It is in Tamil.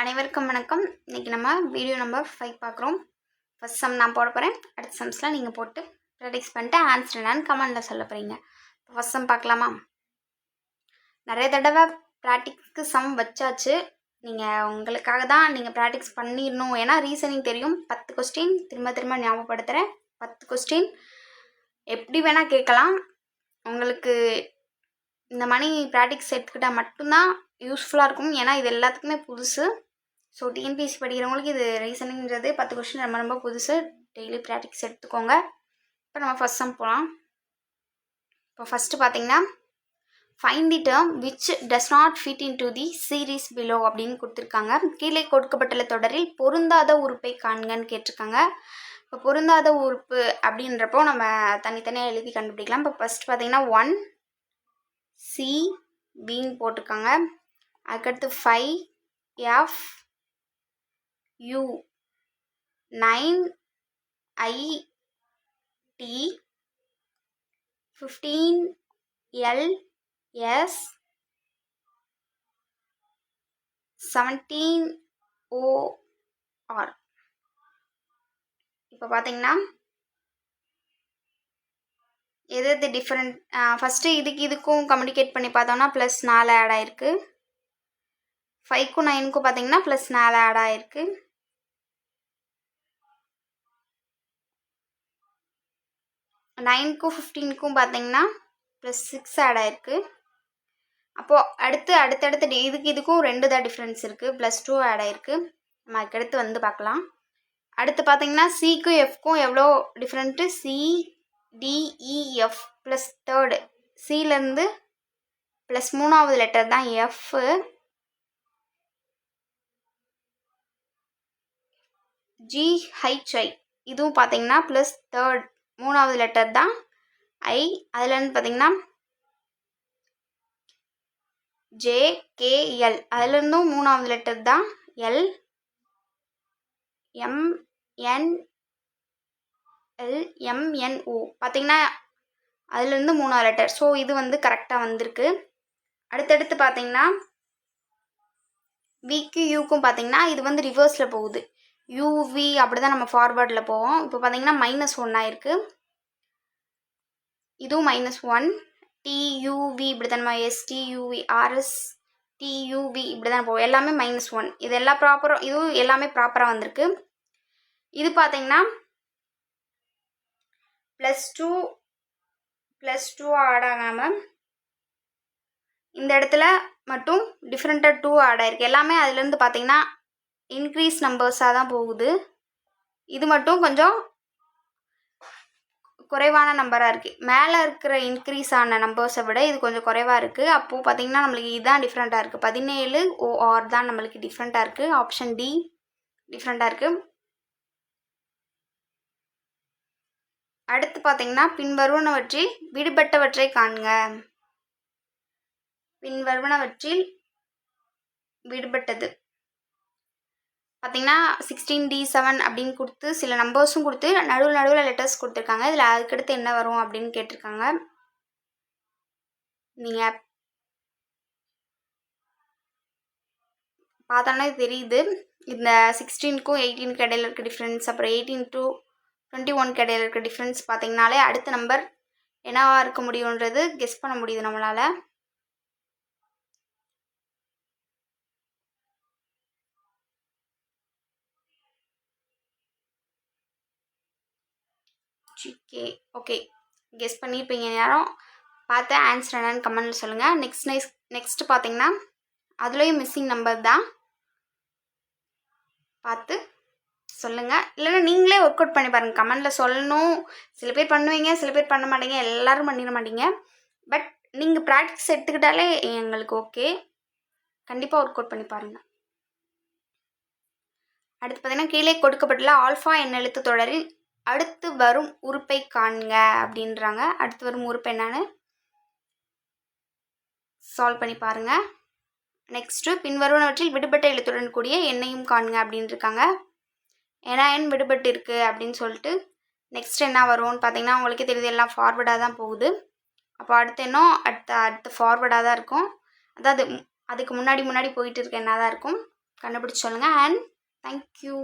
அனைவருக்கும் வணக்கம். இன்றைக்கி நம்ம வீடியோ நம்பர் ஃபைவ் பார்க்குறோம். ஃபஸ்ட் சம் நான் போட போகிறேன் அடுத்த சம்ஸ்லாம் நீங்கள் போட்டு ப்ராக்டிஸ் பண்ணிட்டு ஆன்சர் என்னன்னு கமெண்டில் சொல்ல போகிறீங்க ஃபஸ்ட் சம் பார்க்கலாமா? நிறைய தடவை ப்ராக்டிக்ஸ்க்கு சம் வச்சாச்சு. நீங்கள் உங்களுக்காக தான் நீங்கள் ப்ராக்டிஸ் பண்ணிடணும். ஏன்னா ரீசனிங் தெரியும். பத்து கொஸ்டின் திரும்ப திரும்ப ஞாபகப்படுத்துகிறேன் பத்து கொஸ்டின் எப்படி வேணால் கேட்கலாம். உங்களுக்கு இந்த மணி ப்ராக்டிக்ஸ் எடுத்துக்கிட்டால் மட்டும்தான் யூஸ்ஃபுல்லாக இருக்கும். ஏன்னா இது எல்லாத்துக்குமே புதுசு. ஸோ டிஎன்பிஎஸ்சி படிக்கிறவங்களுக்கு இது ரீசனிங்கிறது பத்து கொஸ்டின் ரொம்ப ரொம்ப புதுசு. டெய்லி ப்ராக்டிக்ஸ் எடுத்துக்கோங்க. இப்போ நம்ம ஃபஸ்ட் சம் போகலாம் இப்போ ஃபஸ்ட்டு பார்த்தீங்கன்னா find the term which does not fit into the series below அப்படின்னு கொடுத்துருக்காங்க. கீழே கொடுக்கப்பட்டுள்ள தொடரில் பொருந்தாத உறுப்பை காண்கன்னு கேட்டிருக்காங்க. இப்போ பொருந்தாத உறுப்பு அப்படின்றப்போ நம்ம தனித்தனியாக எழுதி கண்டுபிடிக்கலாம். இப்போ ஃபஸ்ட் பார்த்தீங்கன்னா ஒன் சி பின்னு போட்டிருக்காங்க. அதுக்கடுத்து five F U nine I T fifteen L S seventeen or இப்போ பார்த்தீங்கன்னா எது எது டிஃப்ரெண்ட் ஃபஸ்ட்டு இதுக்கு இதுக்கும் கம்யூனிகேட் பண்ணி பார்த்தோம்னா ப்ளஸ் நாலு ஆட் ஆயிருக்கு. ஃபைவ்க்கும் நைனுக்கும் பார்த்தீங்கன்னா ப்ளஸ் நாலு ஆட் ஆயிருக்கு. நைனுக்கும் ஃபிஃப்டீனுக்கும் பார்த்தீங்கன்னா ப்ளஸ் சிக்ஸ் ஆட் ஆயிருக்கு. அப்போது அடுத்து அடுத்தடுத்து இதுக்கு இதுக்கும் ரெண்டு தான் டிஃப்ரென்ஸ் இருக்குது ப்ளஸ் டூ ஆட் ஆயிருக்கு. நம்ம அதுக்கடுத்து வந்து பார்க்கலாம் அடுத்து பார்த்தீங்கன்னா சிக்கும் எஃப்க்கும் எவ்வளோ different C D E F plus third சிலேருந்து plus மூணாவது லெட்டர் தான் எஃப்பு ஜிஹெச்ஐ இதுவும் பார்த்தீங்கன்னா ப்ளஸ் தேர்ட் மூணாவது லெட்டர் தான் ஐ அதுலேருந்து பார்த்தீங்கன்னா ஜேகேஎல் அதுலேருந்தும் மூணாவது லெட்டர் தான் எல் எம்என் எல் எம்என்ஓ பார்த்தீங்கன்னா அதுலேருந்து மூணாவது லெட்டர் ஸோ இது வந்து கரெக்டாக வந்திருக்கு. அடுத்தடுத்து பார்த்தீங்கன்னா விக்கு யூக்கும் பார்த்தீங்கன்னா இது வந்து ரிவர்ஸில் போகுது. யூவி அப்படி தான் நம்ம ஃபார்வேர்டில் போவோம். இப்போ பார்த்தீங்கன்னா மைனஸ் ஒன் ஆயிருக்கு. இதுவும் மைனஸ் ஒன் டியூவி இப்படி தான் நம்ம எஸ்டியூவி ஆர்எஸ் டியூவி இப்படி தான் போவோம். எல்லாமே மைனஸ் ஒன் இது எல்லா ப்ராப்பரும் இதுவும் எல்லாமே ப்ராப்பராக வந்திருக்கு. இது பார்த்தீங்கன்னா plus two plus two add ஆகாமல் இந்த இடத்துல மட்டும் டிஃப்ரெண்ட்டாக டூ ஆட் ஆயிருக்கு. எல்லாமே அதுலேருந்து பார்த்தீங்கன்னா இன்க்ரீஸ் நம்பர்ஸாக தான் போகுது. இது மட்டும் கொஞ்சம் குறைவான நம்பராக இருக்குது மேலே இருக்கிற இன்க்ரீஸ் ஆன நம்பர்ஸை விட இது கொஞ்சம் குறைவாக இருக்குது அப்போது பார்த்தீங்கன்னா நம்மளுக்கு இதுதான் டிஃப்ரெண்ட்டாக இருக்குது பதினேழு ஓஆர் தான் நம்மளுக்கு டிஃப்ரெண்ட்டாக இருக்குது ஆப்ஷன் டி டிஃப்ரெண்ட்டாக இருக்குது அடுத்து பார்த்தீங்கன்னா பின்வருவனவற்றில் விடுபட்டவற்றை காண்க. பின்வருவனவற்றில் விடுபட்டது. பார்த்தீங்கன்னா சிக்ஸ்டீன் டி செவன் அப்படின்னு கொடுத்து சில நம்பர்ஸும் கொடுத்து நடுவில் நடுவில் லெட்டர்ஸ் கொடுத்துருக்காங்க. இதில் அதுக்கடுத்து என்ன வரும் அப்படின்னு கேட்டிருக்காங்க. நீங்கள் பார்த்தோன்னே தெரியுது. இந்த சிக்ஸ்டீனுக்கும் எயிட்டீனுக்கு இடையில இருக்க டிஃப்ரென்ஸ் அப்புறம் எயிட்டீன் டு டுவெண்ட்டி ஒன்க்கு இடையில இருக்க டிஃப்ரென்ஸ் பார்த்தீங்கனாலே அடுத்த நம்பர் என்னவாக இருக்க முடியுன்றது கெஸ் பண்ண முடியுது நம்மளால். GK okay. கெஸ் பண்ணியிருப்பீங்க யாரும். பார்த்து ஆன்சர் என்னன்னு கமெண்ட்டில் சொல்லுங்கள் நெக்ஸ்ட் நெக்ஸ்ட் நெக்ஸ்ட்டு பார்த்தீங்கன்னா அதுலேயும் மிஸ்ஸிங் நம்பர் தான். பார்த்து சொல்லுங்கள் இல்லைன்னா நீங்களே ஒர்க் அவுட் பண்ணி பாருங்கள் கமெண்டில் சொல்லணும். சில பேர் பண்ணுவீங்க சில பேர் பண்ண மாட்டீங்க. எல்லோரும் பண்ணிட மாட்டீங்க. பட் நீங்கள் ப்ராக்டிஸ் எடுத்துக்கிட்டாலே எங்களுக்கு ஓகே கண்டிப்பாக ஒர்க் அவுட் பண்ணி பாருங்கள் அடுத்து பார்த்தீங்கன்னா கீழே கொடுக்கப்பட்டுள்ள ஆல்ஃபா என் எழுத்து தொடரில் அடுத்து வரும் உறுப்பை காண்க அப்படின்றாங்க. அடுத்து வரும் உறுப்பு என்னன்னு சால்வ் பண்ணி பாருங்கள் நெக்ஸ்ட்டு பின்வருவனவற்றில் விடுபட்ட எழுத்துடன் கூடிய எண்ணையும் காண்க அப்படின்னு இருக்காங்க ஏன்னா எண் விடுபட்டு இருக்குது அப்படின்னு சொல்லிட்டு நெக்ஸ்ட் என்ன வரும்னு பார்த்தீங்கன்னா உங்களுக்கே தெரியுது எல்லாம் ஃபார்வர்டாக தான் போகுது. அப்போ அடுத்த எண்ணம் அடுத்த அடுத்த ஃபார்வர்டாக தான் இருக்கும். அதாவது அதுக்கு முன்னாடி முன்னாடி போயிட்டு இருக்க என்ன தான் இருக்கும்? கண்டுபிடிச்சி சொல்லுங்கள் அண்ட் தேங்க்யூ